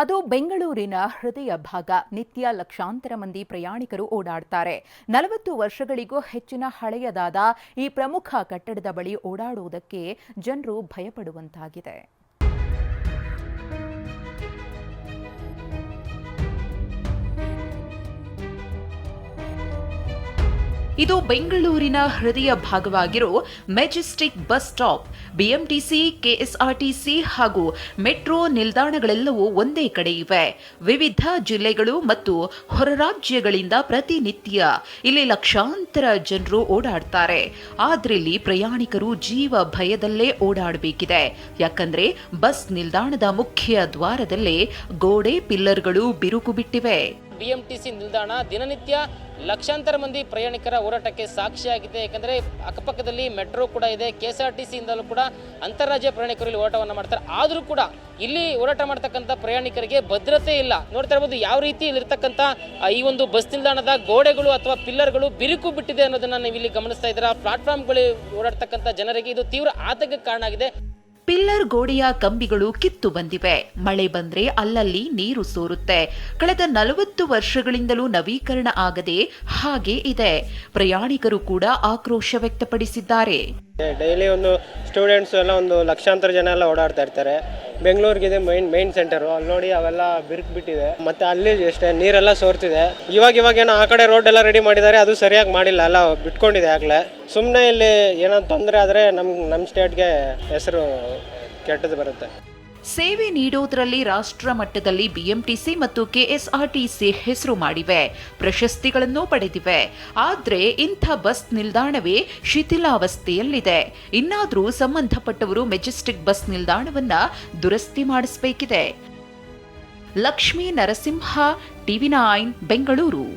ಅದು ಬೆಂಗಳೂರಿನ ಹೃದಯ ಭಾಗ. ನಿತ್ಯ ಲಕ್ಷಾಂತರ ಮಂದಿ ಪ್ರಯಾಣಿಕರು ಓಡಾಡ್ತಾರೆ. ನಲವತ್ತು ವರ್ಷಗಳಿಗೂ ಹೆಚ್ಚಿನ ಹಳೆಯದಾದ ಈ ಪ್ರಮುಖ ಕಟ್ಟಡದ ಬಳಿ ಓಡಾಡುವುದಕ್ಕೆ ಜನರು ಭಯಪಡುವಂತಾಗಿದೆ. ಇದು ಬೆಂಗಳೂರಿನ ಹೃದಯ ಭಾಗವಾಗಿರೋ Majestic bus stop, BMTC, KSRTC ಹಾಗೂ ಮೆಟ್ರೋ ನಿಲ್ದಾಣಗಳೆಲ್ಲವೂ ಒಂದೇ ಕಡೆ ಇವೆ. ವಿವಿಧ ಜಿಲ್ಲೆಗಳು ಮತ್ತು ಹೊರರಾಜ್ಯಗಳಿಂದ ಪ್ರತಿನಿತ್ಯ ಇಲ್ಲಿ ಲಕ್ಷಾಂತರ ಜನರು ಓಡಾಡ್ತಾರೆ. ಆದ್ರಲ್ಲಿ ಪ್ರಯಾಣಿಕರು ಜೀವ ಭಯದಲ್ಲೇ ಓಡಾಡಬೇಕಿದೆ. ಯಾಕಂದ್ರೆ ಬಸ್ ನಿಲ್ದಾಣದ ಮುಖ್ಯ ದ್ವಾರದಲ್ಲೇ ಗೋಡೆ ಪಿಲ್ಲರ್ಗಳು ಬಿರುಕು ಬಿಟ್ಟಿವೆ. ಬಿಎಂಟಿಸಿ ನಿಲ್ದಾಣ ದಿನನಿತ್ಯ ಲಕ್ಷಾಂತರ ಮಂದಿ ಪ್ರಯಾಣಿಕರ ಹೋರಾಟಕ್ಕೆ ಸಾಕ್ಷಿಯಾಗಿದೆ. ಯಾಕಂದರೆ ಅಕ್ಕಪಕ್ಕದಲ್ಲಿ ಮೆಟ್ರೋ ಕೂಡ ಇದೆ. ಕೆ ಎಸ್ ಆರ್ ಟಿ ಸಿಯಿಂದಲೂ ಕೂಡ ಅಂತಾರಾಜ್ಯ ಪ್ರಯಾಣಿಕರು ಇಲ್ಲಿ ಹೋರಾಟವನ್ನು ಮಾಡ್ತಾರೆ. ಆದರೂ ಕೂಡ ಇಲ್ಲಿ ಹೋರಾಟ ಮಾಡ್ತಕ್ಕಂಥ ಪ್ರಯಾಣಿಕರಿಗೆ ಭದ್ರತೆ ಇಲ್ಲ. ನೋಡ್ತಾ ಇರ್ಬೋದು ಯಾವ ರೀತಿ ಇಲ್ಲಿರ್ತಕ್ಕಂಥ ಈ ಒಂದು ಬಸ್ ನಿಲ್ದಾಣದ ಗೋಡೆಗಳು ಅಥವಾ ಪಿಲ್ಲರ್ಗಳು ಬಿರುಕು ಬಿಟ್ಟಿದೆ ಅನ್ನೋದನ್ನ ನೀವು ಇಲ್ಲಿ ಗಮನಿಸ್ತಾ ಇದ್ದೀರಾ. ಪ್ಲಾಟ್ಫಾರ್ಮ್ಗಳು ಓಡಾಡ್ತಕ್ಕಂಥ ಜನರಿಗೆ ಇದು ತೀವ್ರ ಆತಂಕಕ್ಕೆ ಕಾರಣ ಆಗಿದೆ. ಪಿಲ್ಲರ್ ಗೋಡೆಯ ಕಂಬಿಗಳು ಕಿತ್ತು ಬಂದಿವೆ. ಮಳೆ ಬಂದ್ರೆ ಅಲ್ಲಲ್ಲಿ ನೀರು ಸೋರುತ್ತೆ. ಕಳೆದ ನಲವತ್ತು ವರ್ಷಗಳಿಂದಲೂ ನವೀಕರಣ ಆಗದೆ ಹಾಗೆ ಇದೆ. ಪ್ರಯಾಣಿಕರು ಕೂಡ ಆಕ್ರೋಶ ವ್ಯಕ್ತಪಡಿಸಿದ್ದಾರೆ. ಡೈಲಿ ಒಂದು ಸ್ಟೂಡೆಂಟ್ಸ್ ಎಲ್ಲ ಒಂದು ಲಕ್ಷಾಂತರ ಜನ ಎಲ್ಲ ಓಡಾಡ್ತಾ ಇರ್ತಾರೆ. ಬೆಂಗಳೂರಿಗಿದೆ ಮೈನ್ ಮೈನ್ ಸೆಂಟರು ಅಲ್ಲಿ ನೋಡಿ ಅವೆಲ್ಲ ಬಿರುಕು ಬಿಟ್ಟಿದೆ ಮತ್ತೆ ಅಲ್ಲಿ ಅಷ್ಟೇ ನೀರೆಲ್ಲ ಸೋರ್ತಿದೆ. ಇವಾಗ ಇವಾಗ ಏನೋ ಆ ಕಡೆ ರೋಡ್ ಎಲ್ಲ ರೆಡಿ ಮಾಡಿದ್ದಾರೆ ಅದು ಸರಿಯಾಗಿ ಮಾಡಿಲ್ಲ. ಎಲ್ಲ ಬಿಟ್ಕೊಂಡಿದೆ ಆಗಲೇ. ಸುಮ್ಮನೆ ಇಲ್ಲಿ ಏನೋ ತೊಂದರೆ ಆದರೆ ನಮ್ಮ ನಮ್ಮ ಸ್ಟೇಟ್ಗೆ ಹೆಸರು ಕೆಟ್ಟದ್ದು ಬರುತ್ತೆ. ಸೇವೆ ನೀಡೋದರಲ್ಲಿ ರಾಷ್ಟ್ರ ಮಟ್ಟದಲ್ಲಿ ಬಿಎಂಟಿಸಿ ಮತ್ತು ಕೆಎಸ್ಆರ್ಟಿಸಿ ಹೆಸರು ಮಾಡಿವೆ. ಪ್ರಶಸ್ತಿಗಳನ್ನು ಪಡೆದಿವೆ. ಆದರೆ ಇಂಥ ಬಸ್ ನಿಲ್ದಾಣವೇ ಶಿಥಿಲಾವಸ್ಥೆಯಲ್ಲಿದೆ. ಇನ್ನಾದರೂ ಸಂಬಂಧಪಟ್ಟವರು ಮೆಜೆಸ್ಟಿಕ್ ಬಸ್ ನಿಲ್ದಾಣವನ್ನು ದುರಸ್ತಿ ಮಾಡಿಸಬೇಕಿದೆ. Lakshmi Narasimha, TV nine, Bengaluru.